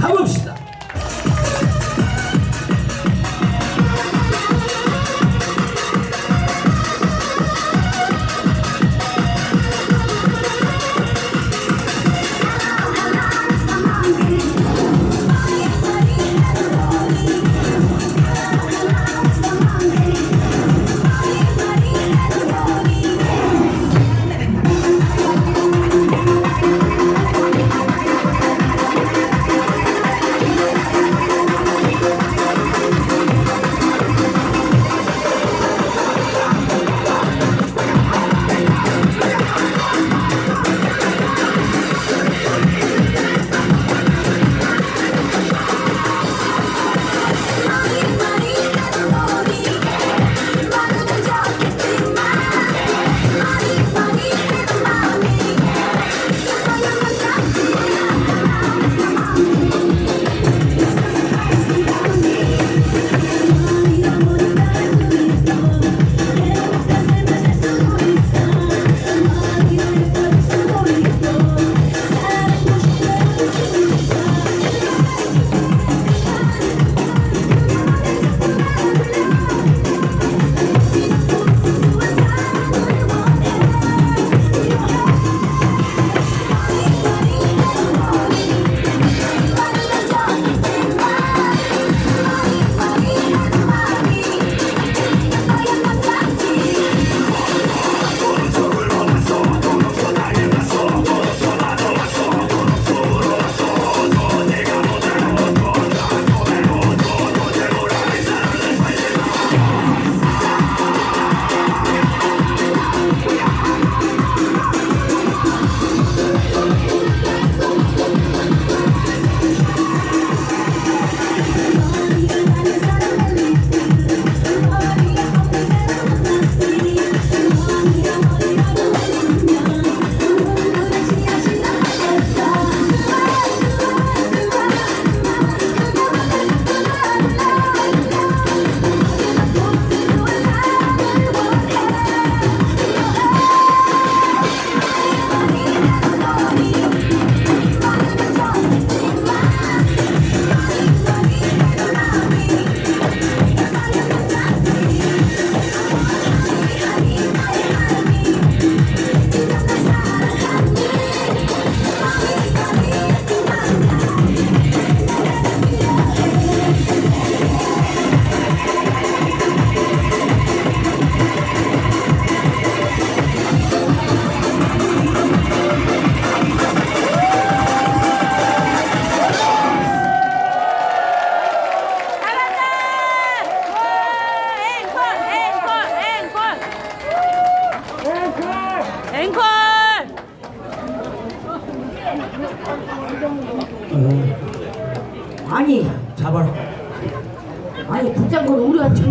가봅시다.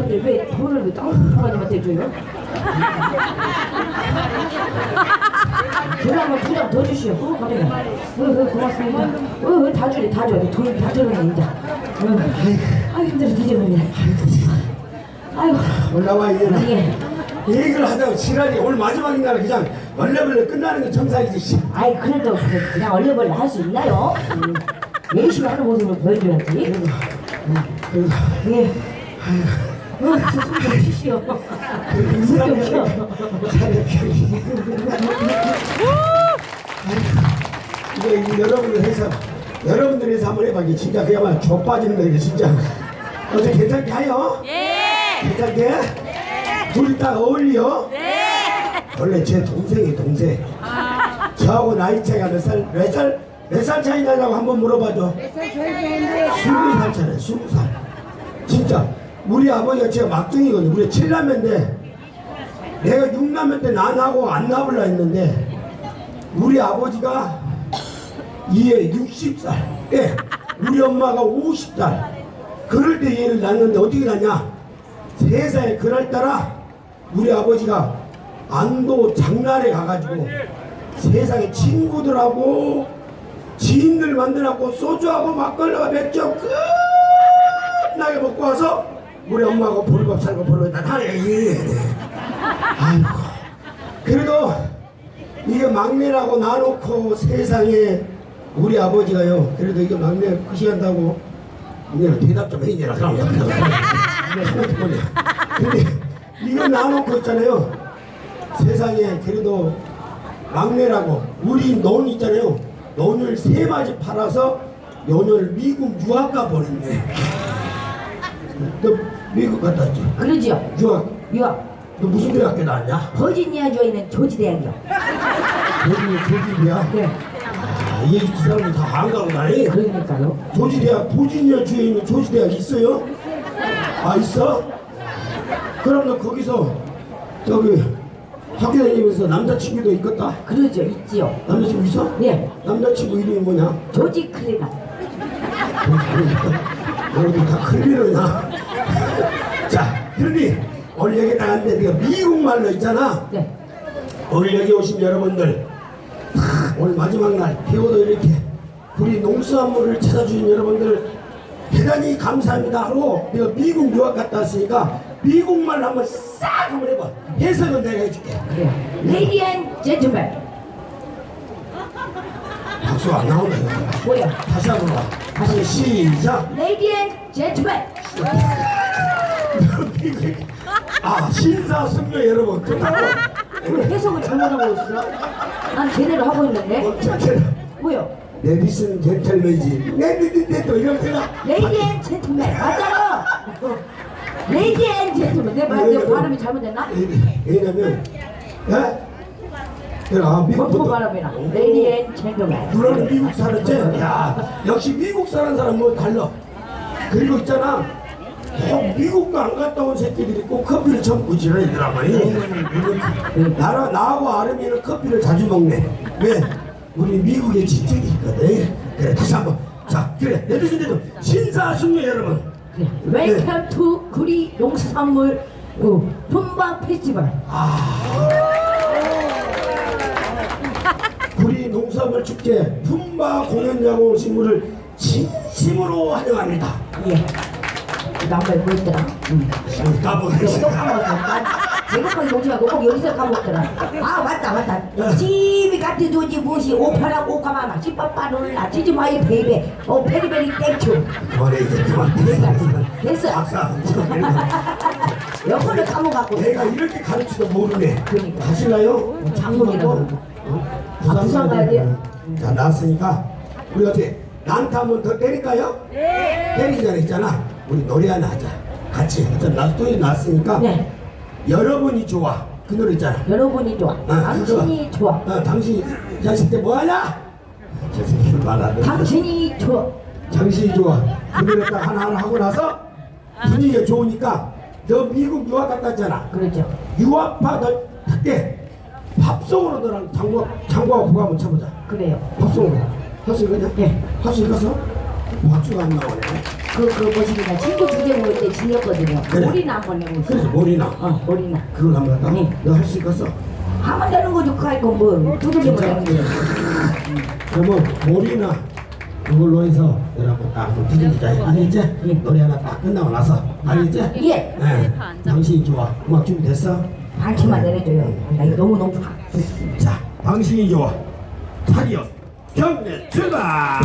쳤는데 왜 돈을 왜 땅콩파가님한테 줘요? 전화 한번 두장 더 주시오. 어, 그래. 어, 어, 고맙습니다. 어, 어, 다 주래, 다 줘. 돈다 들어가네, 이제. 어, 아이, 힘들어, 뒤져버리네. 아이고, 올라와 이제는 예. 얘기를 하다가 시간이 오늘 마지막인 날 그냥 얼레벌레 끝나는 게 정상이지 씨. 아이, 그래도 그- 그냥 얼려버려 할수 있나요? 음, 열심히 하는 모습을 보여줘야지. 그래서 예. 어, 저 이거, 여러분들 해서 여러분들이 해서 한번 해봐 이게 진짜 그야말로 족 빠지는 거 이게 진짜 어제 괜찮게 하요? 예! 괜찮게? 둘이 딱 어울려? 네! 원래 제 동생이 동생 저하고 나이 차이가 몇 살? 몇 살? 몇 살 차이 나냐고 한번 물어봐줘 스무 살 차네 스무 살 진짜 우리 아버지가 제가 막둥이거든요. 우리 칠남매인데 내가 육남매 때 난하고 안 낳으려 했는데 우리 아버지가 이에 60살 때 우리 엄마가 50살. 그럴 때 얘를 낳는데 어떻게 낳냐? 세상에 그날따라 우리 아버지가 안도 장날에 가가지고 세상에 친구들하고 지인들 만들어갖고 소주하고 막걸리와 맥주 끝나게 먹고 와서 우리 엄마하고 보리밥 살고 보리밥 하네 이래 아이고. 그래도 이게 막내라고 놔놓고 세상에 우리 아버지가요 그래도 이거 막내 끝이한다고 이제는 대답 좀 해이라. 그럼 이거 놔놓고 있잖아요. 세상에 그래도 막내라고 우리 논 있잖아요. 논을 세 마지 팔아서 논을 미국 유학가 보냈네 너 미국 갔다 왔지? 그러지요. 유학 유학. 너 무슨 대학교 나왔냐? 버지니아 주에 있는 조지 대학이요. 여기 조지대학 네. 아, 이이 사람들 다안 가고 다니 그러니까요. 조지대학 보지니아 주에 있는 조지대학 있어요? 아 있어? 그럼 너 거기서 저기 학교 다니면서 남자친구도 있겠다? 그러죠. 있지요. 남자친구 있어? 예. 남자친구 이름이 뭐냐? 조지 클리나. 너희들 다 클리너냐? 자 그러니 오늘 여기 나갔는데 네가 미국 말로 있잖아 네. 오늘 여기 오신 여러분들 하, 오늘 마지막 날 비오도 이렇게 우리 농수산물을 찾아주신 여러분들 대단히 감사합니다 하고 내가 미국 유학 갔다 왔으니까 미국말 한번 싹 한번 해봐 해석은 내가 해줄게 그래요. 레이디 앤 젠틀맨. 박수 안 나오네 뭐야? 다시 한번 봐 다시 시작 레이디 앤 젠틀맨. 아 신사숙녀 여러분 좋다고 왜 해석을 잘못하고 있어? 난 제대로 하고 있는데. 어, 저, 저, 뭐요? 레디슨 젠틀맨이지 또 이런 데가 레이디 앤 젠틀맨. 맞잖아. 레이디 앤 젠틀맨. 내 말, 내 발음이 잘못됐나? 왜냐면 예? 아, 미국부터. 레이디 앤 젠틀맨. 누나는 미국 살았지? 야 역시 미국 사는 사람 뭐 달라 그리고 있잖아 꼭 미국도 안 갔다 온 새끼들이 꼭 커피를 처음 지내더라고 나라 나하고 아름이는 커피를 자주 먹네. 왜? 우리 미국에 집적이 있거든. 그래 다시 한번. 자 그래. 내주신대도 신사숙녀 여러분. 웰컴 투 구리 농수산물 어, 품방 페스티벌. 우리 농산물 축제 품바 공연장 오신 분을 진심으로 환영합니다. 예. 남발 뭐 있더라? 응. 까먹었어 또 까먹었어. 난 제국까지 먹지 말고 꼭 여기서 까먹더라. 아 맞다 맞다. 집이 같은 조지 무엇이 오파라 오카마마 집밥바룰라 지지마이 베이베 오 베리베리 땡큐. 그만해 이제 그만 됐어. 박사 여권을 까먹었고. 내가 이렇게 가르치도 모르네 그러니까. 가실래요? 장군이라고. 어? 아, 부산 가야 돼요? 자 나왔으니까 우리 어떻게 난타 한번 더 때릴까요? 네 때리기 전에 있잖아 우리 노래 하나 하자 같이 어떤 나또 나왔으니까 네. 여러분이 좋아 그 노래 있잖아 여러분이 좋아. 아, 당신이. 좋아. 어, 당신 이 자식 때 뭐하냐? 저 새끼 말안 해 당신이 좋아. 당신이 좋아 그 노래 딱 하나하나 하고 나서 분위기가 좋으니까 너 미국 유학 갔다 왔잖아 그렇죠. 유학파 너 그때 팝송으로 너랑 장구 장구하고 부가 한번 쳐보자 그래요. 팝송으로 할수 있겠냐? 예. 할수 있겠어? 박수가 안 나오네 그, 그, 뭐시기나 친구 주제 먹을 때 질렸거든요. 그래. 머리나 한번 내고 그래서 있어. 머리나 어, 머리나. 그걸 한번 할까? 네. 너할 수 있겠어? 하면 되는 거죠. 그 아이고 뭐 두들겨 보내는 거예요. 그러면 머리나 그걸로 해서 여러분 딱 한번 뒤집자 알겠지? 예. 노래 하나 딱 끝나고 나서 알겠지? 예. 네. 당신이 좋아 음악 준비됐어? 반키만 내려줘요. 나 이거 너무 높아. 자, 당신이 좋아. 타리어 경례 출발!